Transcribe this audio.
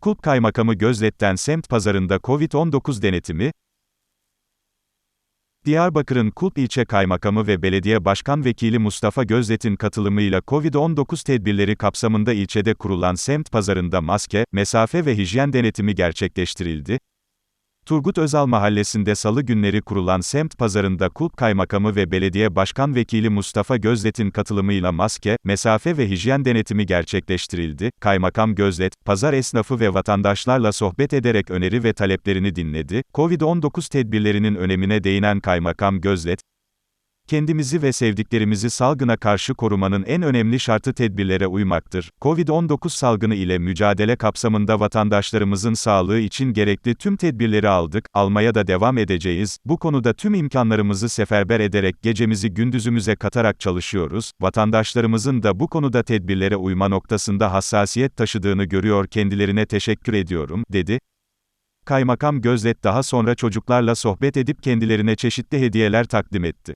Kulp Kaymakamı Gözlet'ten semt pazarında Covid-19 denetimi, Diyarbakır'ın Kulp ilçe kaymakamı ve belediye başkan vekili Mustafa Gözlet'in katılımıyla Covid-19 tedbirleri kapsamında ilçede kurulan semt pazarında maske, mesafe ve hijyen denetimi gerçekleştirildi. Turgut Özal Mahallesi'nde salı günleri kurulan semt pazarında Kulp Kaymakamı ve Belediye Başkan Vekili Mustafa Gözlet'in katılımıyla maske, mesafe ve hijyen denetimi gerçekleştirildi. Kaymakam Gözlet, pazar esnafı ve vatandaşlarla sohbet ederek öneri ve taleplerini dinledi. Covid-19 tedbirlerinin önemine değinen Kaymakam Gözlet, Kendimizi ve sevdiklerimizi salgına karşı korumanın en önemli şartı tedbirlere uymaktır. Covid-19 salgını ile mücadele kapsamında vatandaşlarımızın sağlığı için gerekli tüm tedbirleri aldık, almaya da devam edeceğiz. Bu konuda tüm imkanlarımızı seferber ederek gecemizi gündüzümüze katarak çalışıyoruz. Vatandaşlarımızın da bu konuda tedbirlere uyma noktasında hassasiyet taşıdığını görüyor kendilerine teşekkür ediyorum, dedi. Kaymakam Gözlet daha sonra çocuklarla sohbet edip kendilerine çeşitli hediyeler takdim etti.